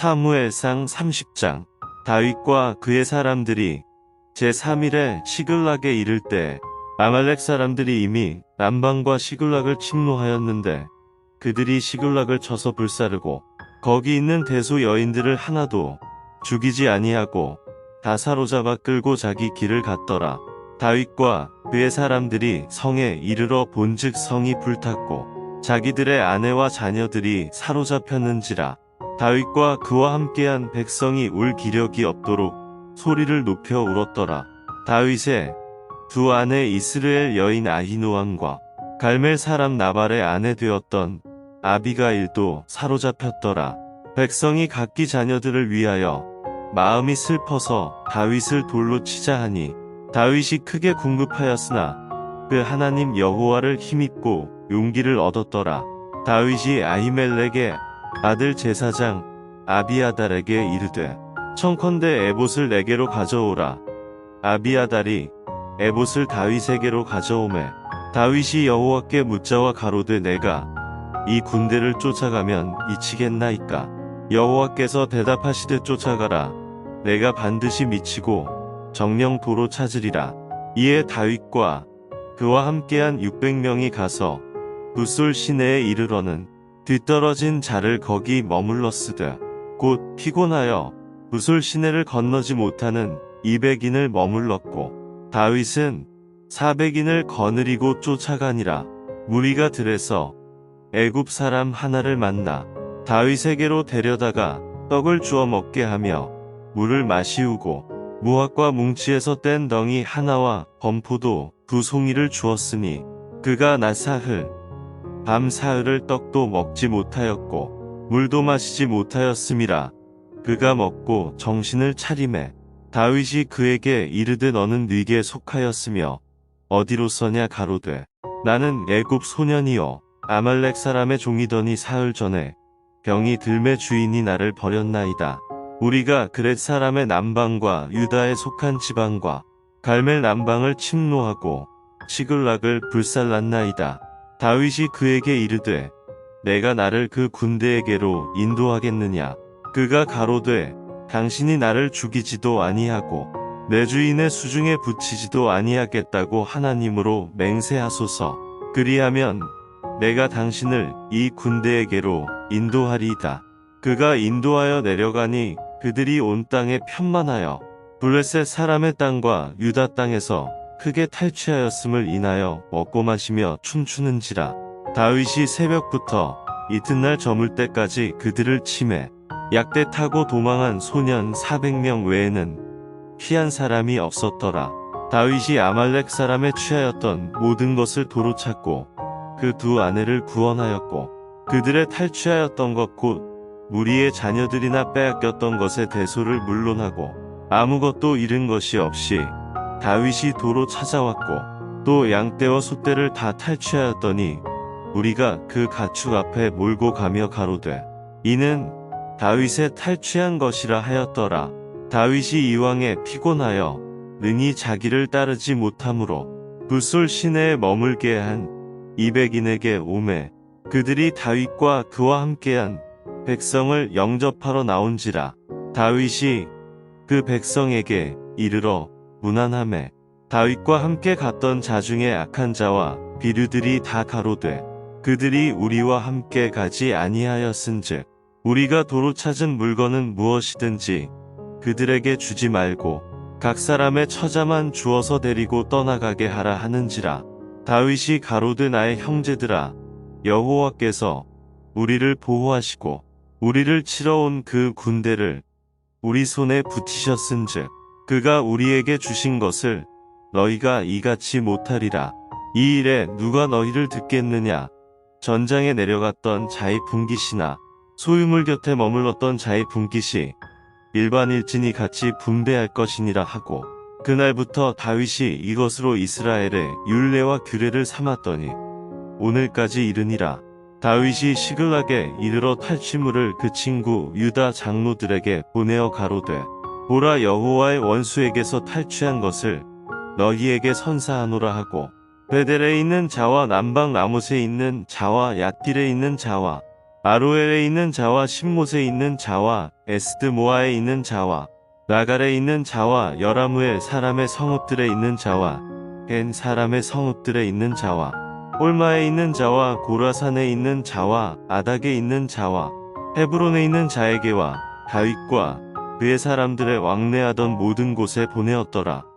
사무엘상 30장 다윗과 그의 사람들이 제3일에 시글락에 이를 때 아말렉 사람들이 이미 남방과 시글락을 침노하였는데 그들이 시글락을 쳐서 불사르고 거기 있는 대소 여인들을 하나도 죽이지 아니하고 다 사로잡아 끌고 자기 길을 갔더라. 다윗과 그의 사람들이 성에 이르러 본즉 성이 불탔고 자기들의 아내와 자녀들이 사로잡혔는지라 다윗과 그와 함께한 백성이 울 기력이 없도록 소리를 높여 울었더라. 다윗의 두 아내 이스라엘 여인 아히노함과 갈멜 사람 나발의 아내 되었던 아비가일도 사로잡혔더라. 백성이 각기 자녀들을 위하여 마음이 슬퍼서 다윗을 돌로 치자 하니 다윗이 크게 궁급하였으나 그 하나님 여호와를 힘입고 용기를 얻었더라. 다윗이 아히멜렉의 아들 제사장 아비아달에게 이르되 청컨대 에봇을 내게로 가져오라. 아비아달이 에봇을 다윗에게로 가져오매 다윗이 여호와께 묻자와 가로되 내가 이 군대를 쫓아가면 미치겠나이까? 여호와께서 대답하시되 쫓아가라. 내가 반드시 미치고 정령 도로 찾으리라. 이에 다윗과 그와 함께한 600명이 가서 부솔 시내에 이르러는 뒤떨어진 자를 거기 머물렀으되 곧 피곤하여 부솔 시내를 건너지 못하는 200인을 머물렀고 다윗은 400인을 거느리고 쫓아가니라. 무리가 들에서 애굽 사람 하나를 만나 다윗에게로 데려다가 떡을 주어 먹게 하며 물을 마시우고 무화과 뭉치에서 뗀 덩이 하나와 범포도 두 송이를 주었으니 그가 낮 사흘 밤 사흘을 떡도 먹지 못하였고 물도 마시지 못하였음이라 그가 먹고 정신을 차림해 다윗이 그에게 이르되 너는 네게 속하였으며 어디로서냐 가로되 나는 애굽 소년이요 아말렉 사람의 종이더니 사흘 전에 병이 들매 주인이 나를 버렸나이다. 우리가 그렛 사람의 남방과 유다에 속한 지방과 갈멜 남방을 침노하고 시글락을 불살랐나이다. 다윗이 그에게 이르되 내가 나를 그 군대에게로 인도하겠느냐. 그가 가로되 당신이 나를 죽이지도 아니하고 내 주인의 수중에 붙이지도 아니하겠다고 하나님으로 맹세하소서. 그리하면 내가 당신을 이 군대에게로 인도하리이다. 그가 인도하여 내려가니 그들이 온 땅에 편만하여 블레셋 사람의 땅과 유다 땅에서 크게 탈취하였음을 인하여 먹고 마시며 춤추는지라. 다윗이 새벽부터 이튿날 저물 때까지 그들을 침해 약대 타고 도망한 소년 400명 외에는 피한 사람이 없었더라. 다윗이 아말렉 사람에 취하였던 모든 것을 도로 찾고 그 두 아내를 구원하였고 그들의 탈취하였던 것 곧 무리의 자녀들이나 빼앗겼던 것의 대소를 물론하고 아무것도 잃은 것이 없이 다윗이 도로 찾아왔고 또 양떼와 소떼를 다 탈취하였더니 우리가 그 가축 앞에 몰고 가며 가로되 이는 다윗의 탈취한 것이라 하였더라. 다윗이 이왕에 피곤하여 능히 자기를 따르지 못하므로 불솔 시내에 머물게 한 200인에게 오매 그들이 다윗과 그와 함께한 백성을 영접하러 나온지라 다윗이 그 백성에게 이르러 무난함에 다윗과 함께 갔던 자 중에 악한 자와 비류들이 다 가로되 그들이 우리와 함께 가지 아니하였은즉 우리가 도로 찾은 물건은 무엇이든지 그들에게 주지 말고 각 사람의 처자만 주어서 데리고 떠나가게 하라 하는지라. 다윗이 가로되 나의 형제들아 여호와께서 우리를 보호하시고 우리를 치러 온 그 군대를 우리 손에 붙이셨은즉 그가 우리에게 주신 것을 너희가 이같이 못하리라. 이 일에 누가 너희를 듣겠느냐? 전장에 내려갔던 자의 분깃이나 소유물 곁에 머물렀던 자의 분깃이 일반 일진이 같이 분배할 것이니라 하고 그날부터 다윗이 이것으로 이스라엘의 율례와 규례를 삼았더니 오늘까지 이르니라. 다윗이 시글락에 이르러 탈취물을 그 친구 유다 장로들에게 보내어 가로되 보라 여호와의 원수에게서 탈취한 것을 너희에게 선사하노라 하고 베델에 있는 자와 남방 라못에 있는 자와 얏딜에 있는 자와 아로엘에 있는 자와 신못에 있는 자와 에스드모아에 있는 자와 나갈에 있는 자와 여라무엘 사람의 성읍들에 있는 자와 겐 사람의 성읍들에 있는 자와 홀마에 있는 자와 고라산에 있는 자와 아닥에 있는 자와 헤브론에 있는 자에게와 다윗과 그의 사람들의 왕래하던 모든 곳에 보내었더라.